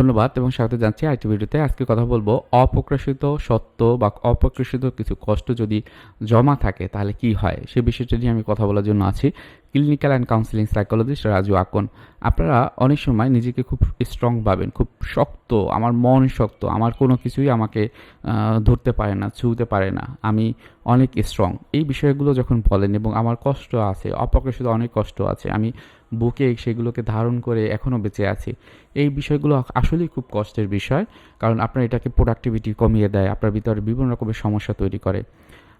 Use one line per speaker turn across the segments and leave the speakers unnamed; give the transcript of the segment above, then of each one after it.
ধন্যবাদ এবং স্বাগত জানছি আরেকটি ভিডিওতে। আজকে কথা বলব অপ্রকাশিত সত্য বা অপ্রকাশিত কিছু কষ্ট যদি জমা থাকে, তাহলে কি হয়? সে বিষয়টি নিয়ে আমি কথা বলার জন্য আছি। Clinical and counselling psychologist Raju Akon, আপনারা অনেক সময় নিজেকে খুব স্ট্রং পাবেন খুব শক্ত, আমার মন শক্ত, আমার কোনো কিছুই আমাকে ধরতে পারে না, ছুঁতে পারে না, আমি অনেক স্ট্রং এই বিষয়গুলো যখন বলেন এবং আমার কষ্ট আছে অপ্রকাশিত অনেক কষ্ট আছে, আমি বুকে সেগুলোকে ধারণ করে এখনও বেঁচে আছি, এই বিষয়গুলো আসলেই খুব কষ্টের বিষয়, কারণ আপনার এটাকে প্রোডাক্টিভিটি কমিয়ে দেয়, আপনার ভিতরে বিভিন্ন রকমের সমস্যা তৈরি করে।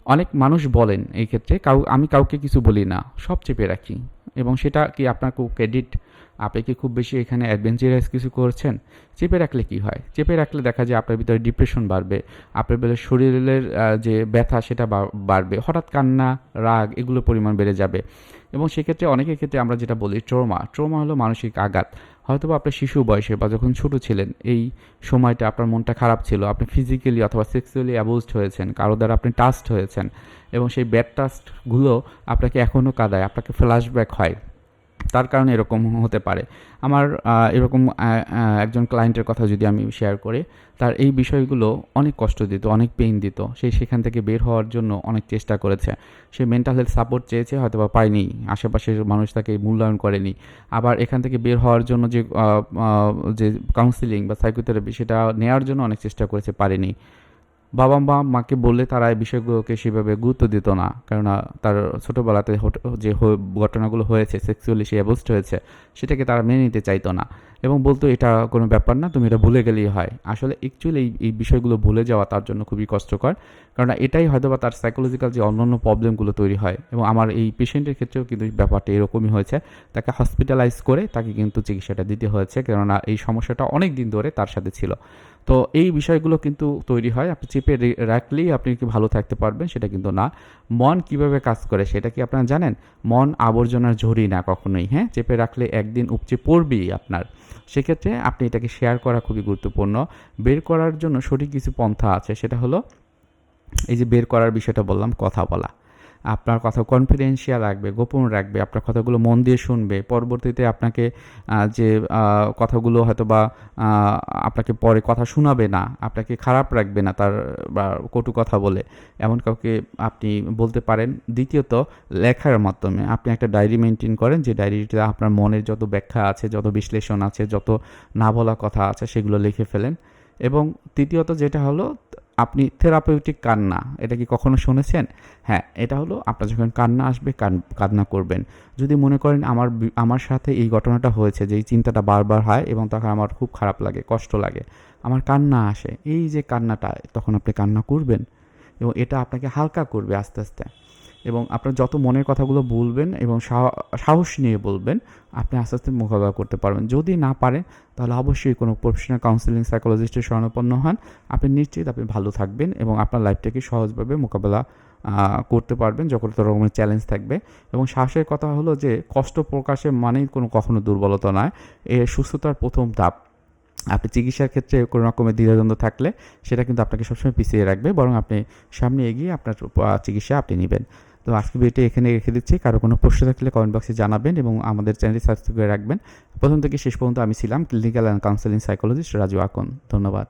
অনেক মানুষ বলেন এই ক্ষেত্রে, কাউ, আমি কাউকে কিছু বলি না, সব চেপে রাখি। এবং সেটা কি আপনার খুব ক্রেডিট আপনি কি খুব বেশি এখানে অ্যাডভেঞ্চারাস কিছু করছেন? চেপে রাখলে কি হয়? চেপে রাখলে দেখা যায় আপনার ভিতরে ডিপ্রেশন বাড়বে, আপনার ভিতরে শরীরের যে ব্যথা সেটা বাড়বে। হঠাৎ কান্না, রাগ এগুলো পরিমাণ বেড়ে যাবে। এবং সেক্ষেত্রে অনেকের ক্ষেত্রে আমরা যেটা বলি ট্রোমা। ট্রোমা হলো মানসিক আঘাত। হয়তো আপনার শিশু বয়সে বা যখন ছোট ছিলেন, এই সময়টা আপনার মনটা খারাপ ছিল, আপনি ফিজিক্যালি অথবা সেক্সুয়ালি অ্যাবোজড হয়েছেন, কারও দ্বারা আপনি টাস্ট হয়েছেন এবং সেই ব্যাড টাস্টগুলো আপনাকে এখনও কাদায়, আপনাকে ফ্ল্যাশব্যাক হয়। তার কারণে এরকম হতে পারে। আমার এরকম একজন ক্লায়েন্টের কথা যদি আমি শেয়ার করি, তার এই বিষয়গুলো অনেক কষ্ট দিত, অনেক পেইন দিত। সে সেখান থেকে বের হওয়ার জন্য অনেক চেষ্টা করেছে। সে মেন্টাল হেলথ সাপোর্ট চেয়েছে হয়তো বা পায়নি। আশেপাশের মানুষ তাকে মূল্যায়ন করেনি। আবার এখান থেকে বের হওয়ার জন্য যে যে কাউন্সিলিং বা সাইকোথেরাপি সেটা নেওয়ার জন্য অনেক চেষ্টা করেছে, পারেনি। বাবা মা মাকে বললে তারা এই বিষয়গুলোকে সেভাবে গুরুত্ব দিত না। কেননা তার ছোটোবেলাতে যে ঘটনাগুলো হয়েছে সেক্সুয়ালি সে অ্যাবোস্ট হয়েছে, সেটাকে তারা মেনে নিতে চাইতো না। এবং বলতো, এটা কোনো ব্যাপার না, তুমি এটা ভুলে গেলেই হয়। আসলে অ্যাকচুয়ালি এই এই বিষয়গুলো ভুলে যাওয়া তার জন্য খুবই কষ্টকর। কারণ এটাই হয়তো বা তার সাইকোলজিক্যাল যে অন্যান্য প্রবলেমগুলো তৈরি হয় এবং আমার এই পেশেন্টের ক্ষেত্রেও কিন্তু ব্যাপারটা এরকমই হয়েছে। তাকে হসপিটালাইজ করে তাকে কিন্তু চিকিৎসাটা দিতে হয়েছে, কেননা এই সমস্যাটা অনেক দিন ধরে তার সাথে ছিল। তো এই বিষয়গুলো কিন্তু তৈরি হয়, আপনি চেপে রাখলেই আপনি কি ভালো থাকতে পারবেন সেটা কিন্তু না। মন কীভাবে কাজ করে সেটা কি আপনারা জানেন? মন আবর্জনার ঝরি না কখনোই হ্যাঁ? চেপে রাখলে একদিন উপচে পড়বেই আপনার। সেক্ষেত্রে আপনি এটাকে শেয়ার করা খুবই গুরুত্বপূর্ণ। বের করার জন্য সঠিক কিছু পন্থা আছে, সেটা হলো এই যে বের করার বিষয়টা বললাম, কথা বলা। আপনার কথা কনফিডেন্সিয়াল রাখবে, গোপন রাখবে, আপনার কথাগুলো মন দিয়ে শুনবে। পরবর্তীতে আপনাকে যে কথাগুলো হয়তো বা আপনাকে পরে কথা শোনাবে না, আপনাকে খারাপ রাখবে না তার, বা কটু কথা বলে, এমন কাউকে আপনি বলতে পারেন। দ্বিতীয়ত, লেখার মাধ্যমে আপনি একটা ডায়েরি মেনটেন করেন, যে ডায়েরিতে আপনার মনের যত ব্যাখ্যা আছে, যত বিশ্লেষণ আছে, যত না বলা কথা আছে, সেগুলো লিখে ফেলেন। এবং তৃতীয়ত যেটা হলো আপনি থেরাপিউটিক কান্না, এটা কি কখনো শুনেছেন? হ্যাঁ এটা হলো আপনার যখন কান্না আসবে, কান- কান্না করবেন। যদি মনে করেন আমার আমার সাথে এই ঘটনাটা হয়েছে, যে এই চিন্তাটা বারবার হয় এবং তখন আমার খুব খারাপ লাগে, কষ্ট লাগে, আমার কান্না আসে, এই যে কান্নাটা, তখন আপনি কান্না করবেন এবং এটা আপনাকে হালকা করবে আস্তে আস্তে। এবং আপনার যত মনের কথাগুলো বলবেন এবং সাহস নিয়ে বলবেন, আপনি আস্তে আস্তে মোকাবেলা করতে পারবেন। যদি না পারেন, তাহলে অবশ্যই কোনো প্রফেশনাল কাউন্সিলিং সাইকোলজিস্টের শরণাপন্ন হন। আপনি নিশ্চিত আপনি ভালো থাকবেন এবং আপনার লাইফটাকে সহজভাবে মোকাবেলা করতে পারবেন যত রকমের চ্যালেঞ্জ থাকবে। এবং সাহসের কথা হলো যে, কষ্ট প্রকাশে মানেই কোনো কখনো দুর্বলতা নয়। এ সুস্থতার প্রথম ধাপ। আপনি চিকিৎসার ক্ষেত্রে কোনো রকমের দ্বিধাদ্বন্দ্ব থাকলে সেটা কিন্তু আপনাকে সবসময় পিছিয়ে রাখবে, বরং আপনি সামনে এগিয়ে আপনার চিকিৎসা আপনি নেবেন। তো আজকে ভিডিওটি এখানে রেখে দিচ্ছি। কারও কোনো প্রশ্ন থাকলে কমেন্ট বক্সে জানাবেন এবং আমাদের চ্যানেলটি সাবস্ক্রাইব করে রাখবেন। প্রথম থেকে শেষ পর্যন্ত আমি ছিলাম clinical and counselling psychologist Raju Akon. ধন্যবাদ।